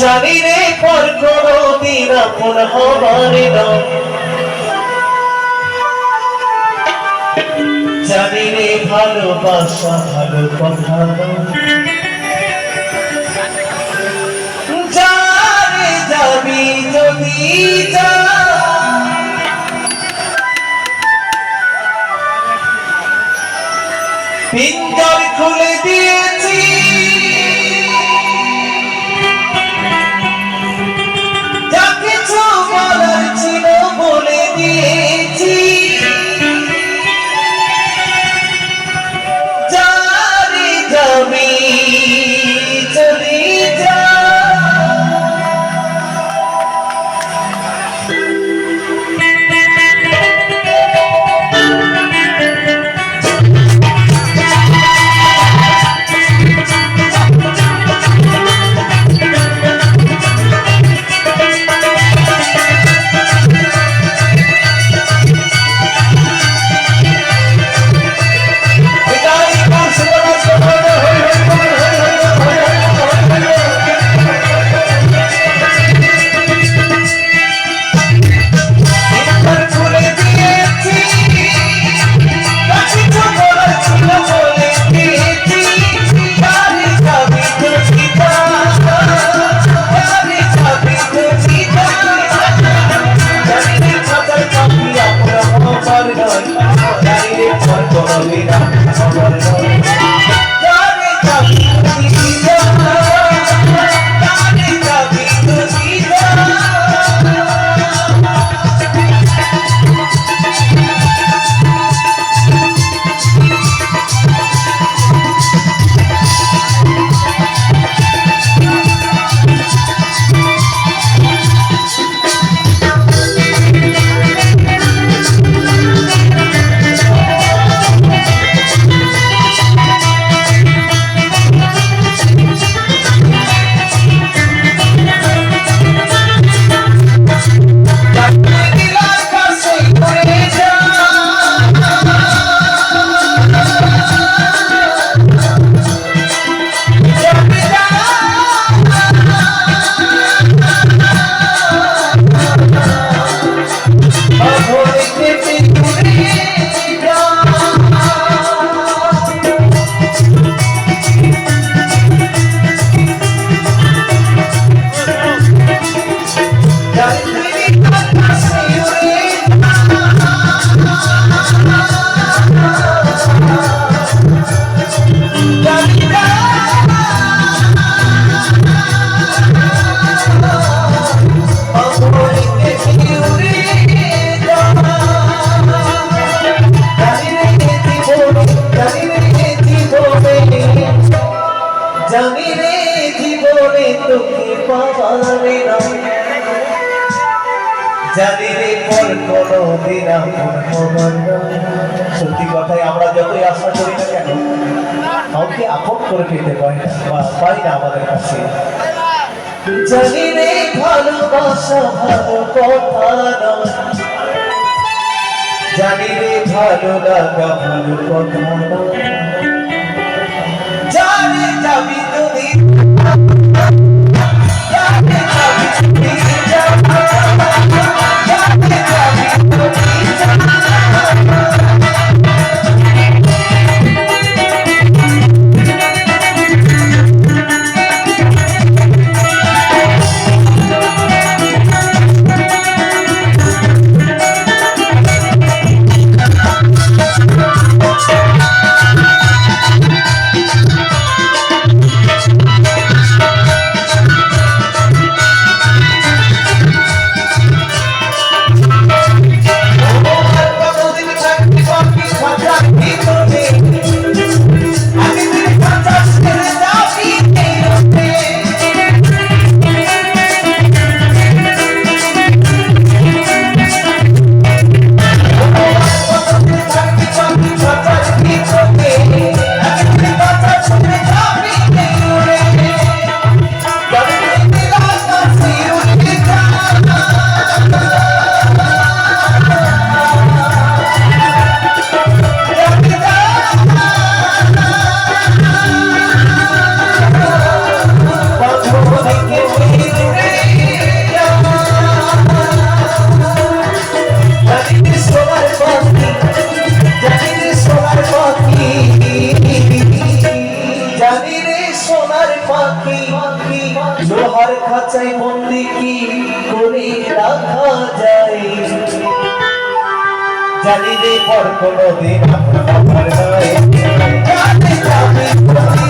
জানি পর কোনো দিন আপন হবার জানি রে ভালোবাসা ভালো কথা যাবি যদি পিঞ্জর খুলে দিয়েছি। Amen. জানি রে জীবনে তোকে পাবারে না জানি রে পর কোনো দিন না। সত্যি কথাই আমরা যতই আশা করি না কেন, কাউকে আপন করে পেতে পারি না বা না আমাদের কাছে। জানি রে ভালো কথা নয়। জানি রে লাগা ভালো কথা জানি যাবি তুমি খাঁচায় কি করে রাখা যায়। জানি রে পর কোনো দিন আপনার নয়